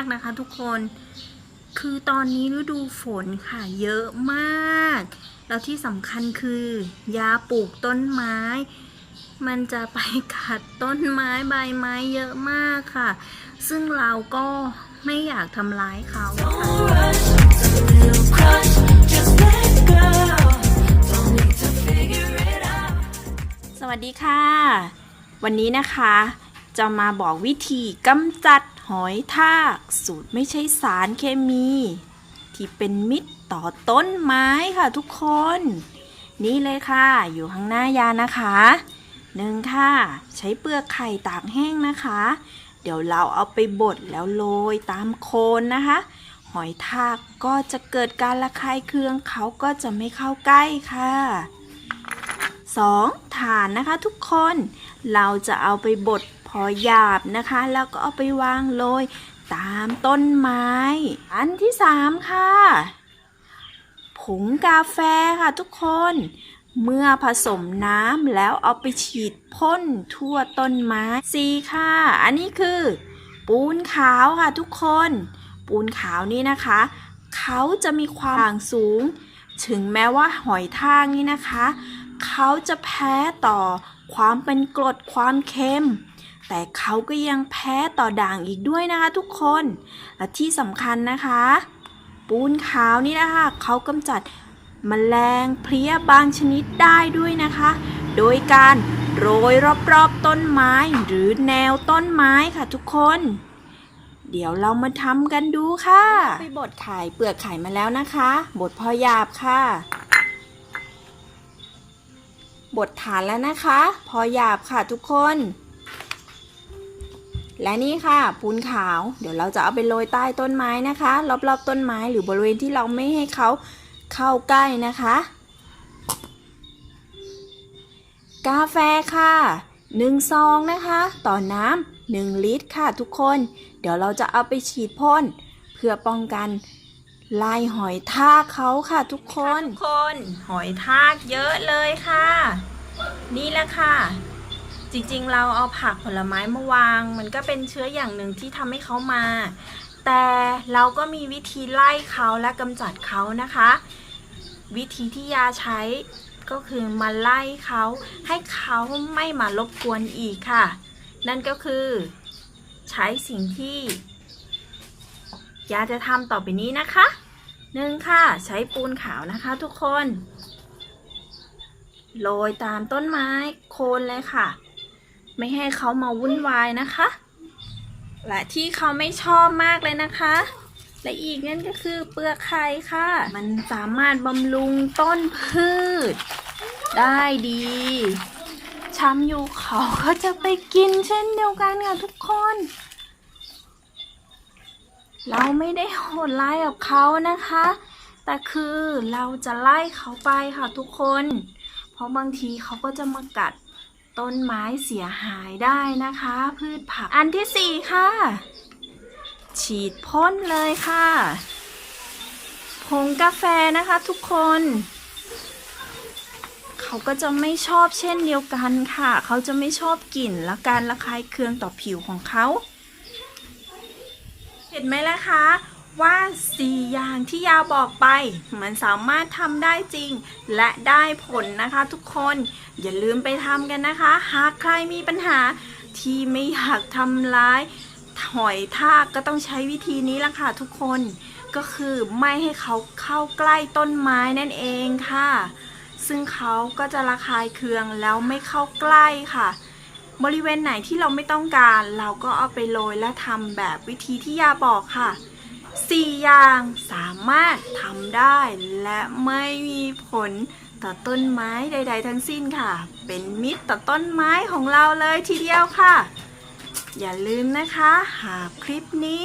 ากนะคะทุกคน คือตอนนี้ฤดูฝนค่ะเยอะมาก แล้วที่สำคัญคือยาปลูกต้นไม้ มันจะไปกัดต้นไม้ใบไม้เยอะมากค่ะ ซึ่งเราก็ไม่อยากทำร้ายเขาค่ะสวัสดีค่ะ วันนี้นะคะจะมาบอกวิธีกำจัด หอยทากสูตรไม่ใช่สารเคมี ที่เป็นมิตรต่อต้นไม้ค่ะทุกคน นี่เลยค่ะ อยู่ข้างหน้ายานะคะหนึ่งค่ะ ใช้เปลือกไข่ตากแห้งนะคะ เดี๋ยวเราเอาไปบดแล้วโรยตามโคนนะคะ หอยทากก็จะเกิดการระคายเคืองเขาก็จะไม่เข้าใกล้ค่ะ 2. ฐานนะคะทุกคน เราจะเอาไปบด พอหยาบนะคะ แล้วก็เอาไปวางโรยตามต้นไม้ อันที่3ค่ะผงกาแฟค่ะทุกคน เมื่อผสมน้ำแล้วเอาไปฉีดพ่นทั่วต้นไม้ 4. ค่ะ อันนี้คือ ปูนขาวค่ะทุกคน ปูนขาวนี่นะคะ เขาจะมีความห่างสูง ถึงแม้ว่าหอยทากนี่นะคะ เขาจะแพ้ต่อความเป็นกรดความเค็ม แต่เขาก็ยังแพ้ต่อด่างอีกด้วยนะคะทุกคน และที่สำคัญนะคะ ปูนขาวนี่นะคะเขากำจัดมแมลงเพลี้ยบางชนิดได้ด้วยนะคะ โดยการโรยรอบๆต้นไม้หรือแนวต้นไม้ค่ะทุกคน เดี๋ยวเรามาทำกันดูค่ะ ไปบดไข่เปลือกไข่มาแล้วนะคะ บดพอหยาบค่ะ บดฐานแล้วนะคะ พอหยาบค่ะทุกคน และนี่ค่ะปูนขาว เดี๋ยวเราจะเอาไปโรยใต้ต้นไม้นะคะ รอบๆต้นไม้หรือบริเวณที่เราไม่ให้เขาเข้าใกล้นะคะ กาแฟค่ะ1ซองนะคะต่อน้ำ1ลิตรค่ะทุกคน เดี๋ยวเราจะเอาไปฉีดพ่นเพื่อป้องกันลายหอยทากเขาค่ะทุกคนทุกคน หอยทากเยอะเลยค่ะ นี่แหละค่ะ จริงๆ เราเอาผักผลไม้มาวาง มันก็เป็นเชื้ออย่างหนึ่งที่ทำให้เขามา แต่เราก็มีวิธีไล่เขาและกำจัดเขานะคะ วิธีที่ยาใช้ก็คือมาไล่เขาให้เขาไม่มารบกวนอีกค่ะ นั่นก็คือ ใช้สิ่งที่ ยาจะทำต่อไปนี้นะคะหนึ่งค่ะใช้ปูนขาวนะคะทุกคน โรยตามต้นไม้โคนเลยค่ะ ไม่ให้เขามาวุ่นวายนะคะ และที่เขาไม่ชอบมากเลยนะคะ และอีกนั่นก็คือเปลือกไข่ค่ะ มันสามารถบำรุงต้นพืช ได้ดีช้ำอยู่เขาก็จะไปกินเช่นเดียวกันค่ะทุกคน เราไม่ได้โหดร้ายกับเขานะคะ แต่คือเราจะไล่เขาไปค่ะทุกคน เพราะบางทีเขาก็จะมากัด ต้นไม้เสียหายได้นะคะ พืชผัก อันที่สี่ค่ะ ฉีดพ่นเลยค่ะ ผงกาแฟนะคะทุกคน เขาก็จะไม่ชอบเช่นเดียวกันค่ะ เขาจะไม่ชอบกลิ่นและการระคายเคืองต่อผิวของเขา เห็นไหมล่ะคะ ว่า 4 อย่างที่ยาบอกไป มันสามารถทำได้จริง และได้ผลนะคะทุกคน อย่าลืมไปทำกันนะคะ หากใครมีปัญหาที่ไม่อยากทำร้ายหอยทากก็ต้องใช้วิธีนี้ละค่ะทุกคนก็คือไม่ให้เขาเข้าใกล้ต้นไม้นั่นเองค่ะ ซึ่งเขาก็จะระคายเคืองแล้วไม่เข้าใกล้ค่ะ บริเวณไหนที่เราไม่ต้องการ เราก็เอาไปโรยและทำแบบวิธีที่ยาบอกค่ะ 4 อย่างสามารถทำได้ และไม่มีผลต่อต้นไม้ใด ๆ ทั้งสิ้นค่ะ เป็นมิตรต่อต้นไม้ของเราเลยทีเดียวค่ะ อย่าลืมนะคะ หากคลิปนี้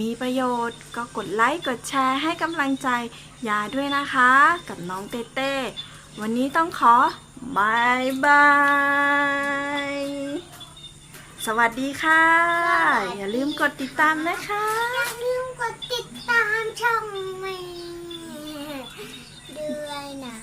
มีประโยชน์ก็กดไลค์ กดแชร์ให้กำลังใจยาด้วยนะคะ กับน้องเต้เต้วันนี้ต้องขอบายบาย สวัสดีค่ะ อย่าลืมกดติดตามนะคะ กดติดตามช่องแม่ด้วยนะ